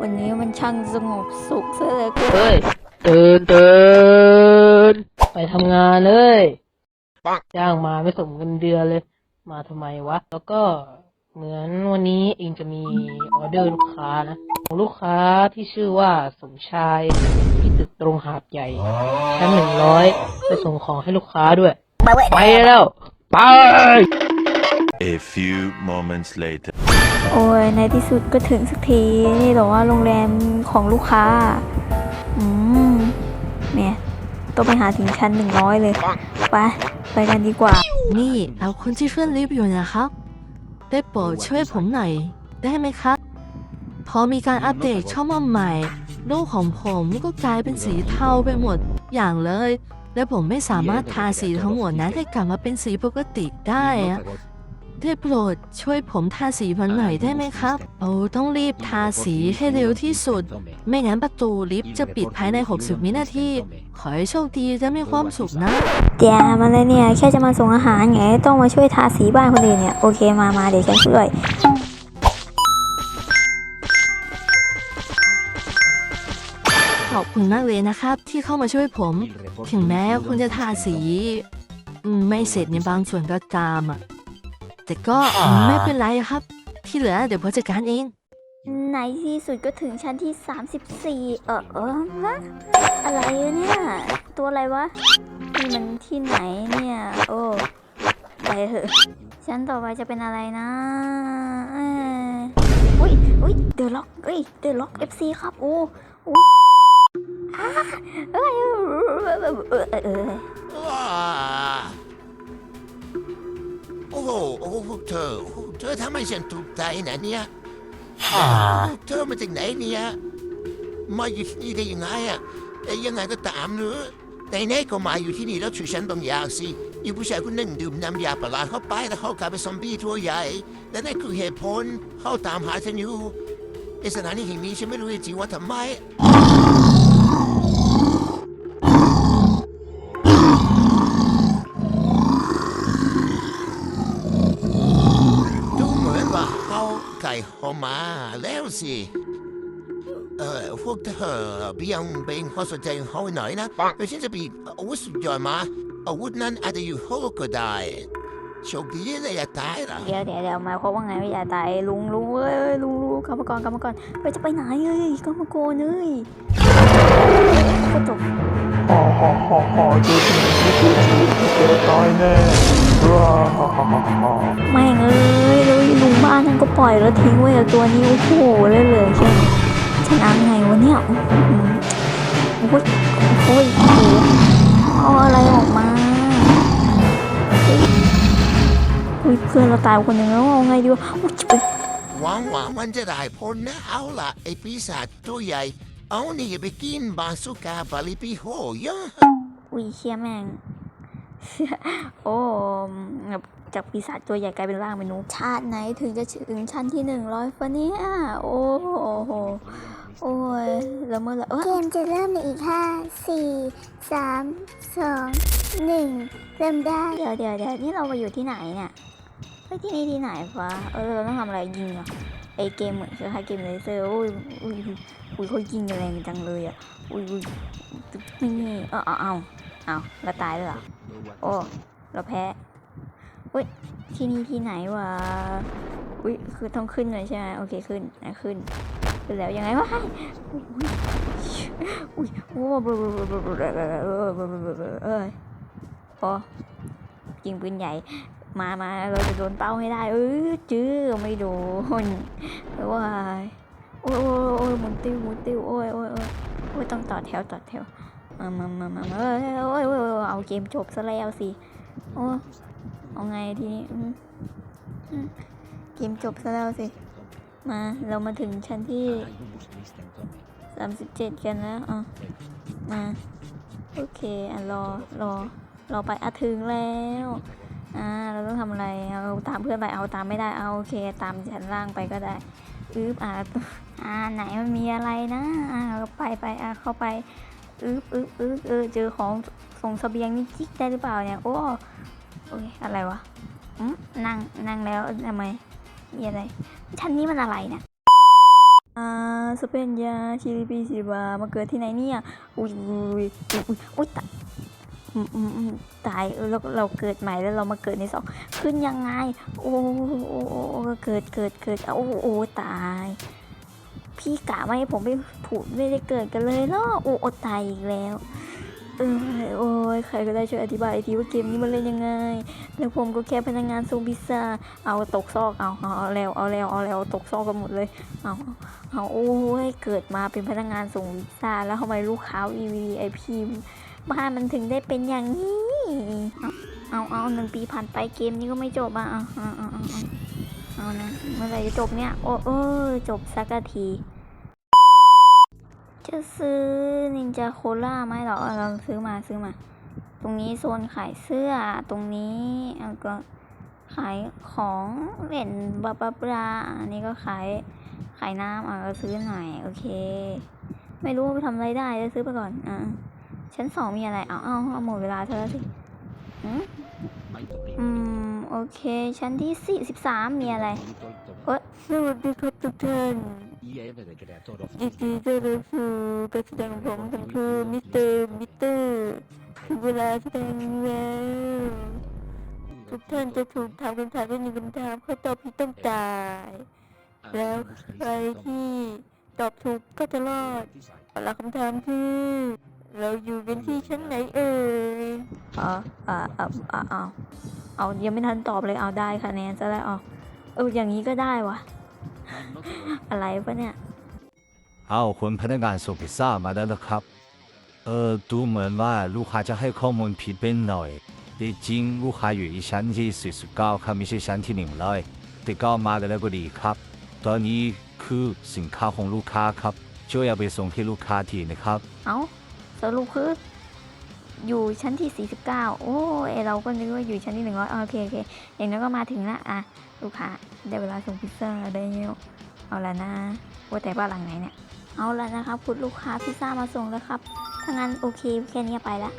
วันนี้มันช่างสงบสุขซะเหลยเกินเฮ้ยตื่นตื่นไปทำงานเลยจ้างมาไม่สมเงินเดือนเลย มาทำไมวะ แล้วก็เหมือนวันนี้เองจะมีออเดอร์ลูกค้านะของลูกค้าที่ชื่อว่าสมชายที่ตึกตรงหาดใหญ่ชั้นหนึ่งร้อยไปส่งของให้ลูกค้าด้วย ไปแล้ว ไป A few moments later. โอ้ยในที่สุดก็ถึงสักที นี่แต่ว่าโรงแรมของลูกค้า อืมเนี่ยต้องไปหาถึงชั้นหนึ่งร้อยเลย ไป ไปกันดีกว่า นี่เอาคนที่เพื่อนลิฟต์อยู่นะครับ ได้โปรดช่วยผมหน่อย ได้ไหมครับ พอมีการอัปเดตเข้ามาใหม่ โลกของผมก็กลายเป็นสีเทาไปหมดอย่างเลย และผมไม่สามารถทาสีทั้งหมดนั้นให้กลับมาเป็นสีปกติได้อะ ได้โปรดช่วยผมทาสีมันหน่อยได้ไหมครับ โอ้ต้องรีบทาสีให้เร็วที่สุด ไม่งั้นประตูลิฟต์จะปิดภายใน 60 วินาที ขอให้โชคดีและมีความสุขนะ เดี๋ยวมาเลยเนี่ย แค่จะมาส่งอาหารไงต้องมาช่วยทาสีบ้านคนอื่นเนี่ย โอเคมามาเดี๋ยวฉันช่วยขอบคุณมากเลยนะครับ ที่เข้ามาช่วยผม ถึงแม้คุณจะทาสีอืมไม่เสร็จในบางส่วนก็ตามอะ แต่ก็ไม่เป็นไรครับ ที่เหลือเดี๋ยวผมจัดการเอง ในที่สุดก็ถึงชั้นที่ 34 เออเออฮะอะไรอะเนี่ย ตัวอะไรวะนี่มันที่ไหนเนี่ย โอ้ไปเถอะชั้นต่อไปจะเป็นอะไรนะเอ้ยอุ้ยอุ้ยเดอะล็อกเอ้ยเดอะล็อก FC ครับโอ้โอ้อ่าเอ้ยเออ โอ้โหโอ้โหพวกเธอโอ้โหเธอทำให้ฉันถูกใจนะเนี่ยเธอมาจากไหนเนี่ยมาอยู่ที่นี่ได้ยังไงอะแต่ยังไงก็ตามเนอะแต่ไหนก็มาอยู่ที่นี่แล้วช่วยฉันบางอย่างสิอีผู้ชายคนหนึ่งดื่มน้ำยาประหลาดเข้าไปแล้วเขากลายเป็นซอมบี้ตัวใหญ่และนั่นคือเหตุผลเขาตามหาฉันอยู่ไอสถานีแห่งนี้ฉันไม่รู้จริงๆว่าทำไม ดูเหมือนว่า เขาไก่หอมมาแล้วสิ เออพวกเธอเบี่ยงเบนความสนใจของเขาหน่อยนะเดี๋ยวฉันจะมีอาวุธสุดยอดมาอาวุธนั้นอาจจะอยู่ห้องก็ได้โชคดีเลยอย่าตายนะเดี๋ยวเดี๋ยวเดี๋ยวหมายความว่าไงไม่อย่าตายลุงลุงเอ้ยเอ้ยลุงลุงกรรมกรกรรมกรไปจะไปไหนเอ้ยกรรมกรเอ้ยก็จบฮ่าฮ่าฮ่าฮ่าเจอที่ไหนไม่เจอชีวิตที่แกตายแน่ว้าฮ่าฮ่าฮ่าฮ่าแม่งเอ้ยแล้วลุงบ้านนั่น ก็ปล่อยแล้วทิ้งไว้กับตัวนี้โอ้โหเลยเลยใช่ไหมชนะไงวะเนี่ยโอ้ยโอ้ยโอ้โหเอาอะไรออกมาเฮ้ยเพื่อนเราตายคนหนึ่งแล้วเอาไงดีวะอุ๊ยไปหวังว่ามันจะได้ผลนะเอาล่ะไอปีศาจตัวใหญ่เอานี่ไปกินบาสุกาบาลิปิโฮยะอุ้ยเชี่ยแม่งโอ้แบบ จากปีศาจตัวใหญ่กลายเป็นร่างเป็นนุชาติไหนถึงจะถึงชั้นที่หนึ่งร้อยฟะเนี่ยโอ้โหโอ้ยแล้วเมื่อไหร่เอ้ยเกมจะเริ่มในอีกห้าสี่สามสองหนึ่งเริ่มได้เดี๋ยวเดี๋ยวเดี๋ยวนี่เรามาอยู่ที่ไหนเนี่ยเฮ้ยที่นี่ที่ไหนวะเออเราต้องทำอะไรยิงเหรอไอเกมเหมือนคล้ายๆเกมเลเซอร์อุ้ยอุ้ยอุ้ยเขายิงกันแรงจังเลยอะอุ้ยอุ้ยนี่เออเอาเอาเอาเราตายเลยเหรอโอ้เราแพ้ อุ้ยที่นี่ที่ไหนวะอุ้ยคือต้องขึ้นเลยใช่ไหมโอเคขึ้นอะขึ้นขึ้นแล้วยังไงวะอุ้ยอุ้ยโอ้บลบลบลบลบเอ้ยพอยิงปืนใหญ่มามาเราจะโดนเป้าให้ได้เออจื้อไม่โดนว้ายโอ้ยโอ้ยโอ้ยหมุนติ้วหมุนติ้วโอ้ยโอ้ยโอ้ยโอ้ยต้องต่อแถวต่อแถวมามามามามาเอ้ยโอ้ยโอ้ยโอ้ยเอาเกมจบซะแล้วสิโอ้ เอาไงทีนี้เกมจบซะแล้วสิ มาเรามาถึงชั้นที่สามสิบเจ็ดกันแล้วอะมา โอเคอะรอรอราไปอะถึงแล้ว อ่า เราต้องทำอะไร เอาตามเพื่อนไป เอาตามไม่ได้ เอาโอเค ตามชั้นล่างไปก็ได้อึบอ่าอ่าไหนมันมีอะไรนะ อ่าไปไปอ่าเข้าไปอึบอึบอึบเออเจอของส่งเสบียงนี่จิกได้หรือเปล่าเนี่ย โอ้ โอ้ยอะไรวะอืมนั่งนั่งแล้วทำไมมีอะไรชั้นนี้มันอะไรเนี่ยอ่าสเปนยาชิลิปีซิบามาเกิดที่ไหนเนี่ยอุ้ยอุ้ยอุ้ยอุ้ยตายอืมอืมอืมตายเราเราเกิดใหม่แล้วเรามาเกิดในสองขึ้นยังไง โอ้โอ้โอ้โอ้เกิดเกิดเกิดโอ้โอ้ตาย พี่กะไม่ให้ผมไปผูดไม่ได้เกิดกันเลยเนาะโอ้ตายอีกแล้ว ออโอ้ยใครก็ได้ช่วยอธิบายทีว่าเกมนี้มันเล่นยังไง แล้วผมก็แค่พนักงานส่งพิซซ่า เอาตกซอก เอาเอาเอาแล้ว เอาแล้ว เอาแล้ว ตกซอกกันหมดเลย เอาเอาโอ้ย เกิดมาเป็นพนักงานส่งพิซซ่า แล้วทำไมลูกค้า EVIP บ้านมันถึงได้เป็นอย่างนี้ เอาเอาหนึ่งปีผ่านไปเกมนี้ก็ไม่จบอะเอาเอาเอาเอาเอาเอานะ เมื่อไหร่จะจบเนี่ย โอ้เออจบสักที จะซื้อนินจาโคล่าไหมหรอเราซื้อมาซื้อมา ตรงนี้โซนขายเสื้อตรงนี้แล้วก็ขายของเล่นบาบาบราอันนี้ก็ขายขายน้ำอะเราซื้อหน่อยโอเค ไม่รู้ไปทำอะไรได้จะซื้อไปก่อนอะชั้นสองมีอะไรเอาเอาเอาหมดเวลาเธอแล้วสิอืมโอเค ชั้นที่สี่สิบสามมีอะไร เอ้ยสวัสดีครับทุกท่านยินดีต้อนรับสู่การแสดงของผมคือมิสเตอร์มิสเตอร์ถึงเวลาแสดงแล้วทุกท่านจะถูกถามคำถามด้วยหนึ่งคำถามเขาตอบผิดต้องตาย แล้วใครที่ตอบถูกก็จะรอดเอาละคำถามคือ เราอยู่กันที่ชั้นไหนเอ่ยอ๋ออ่าอ่าอ่าเอาเอายังไม่ทันตอบเลยเอาได้คะแนนจะได้เอา เอออย่างนี้ก็ได้วะอะไรปะเนี่ยเอาคุณพนักงานส่งพิซซ่ามาแล้วนะครับ เออดูเหมือนว่าลูกค้าจะให้ข้อมูลผิดไปหน่อยที่จริงลูกค้าอยู่ที่ชั้นที่49ครับไม่ใช่ชั้นที่100ติดก็มาแล้วก็ดีครับ ตอนนี้คือสินค้าของลูกค้าครับช่วยเอาไปส่งที่ลูกค้าทีนะครับ เอาสรุปคือ อยู่ชั้นที่ 49 โอ้เอเราก็นึกว่าอยู่ชั้นที่ 100อ่าโอเคโอเคอย่างนั้นก็มาถึงละอะลูกค้าได้เวลาส่งพิซซ่าได้แล้วเอาละนะว่าแต่บ้านหลังไหนเนี่ย เอาละนะครับ คุณลูกค้าพิซซ่ามาส่งแล้วครับ ถ้างั้นโอเคแค่นี้ไปละ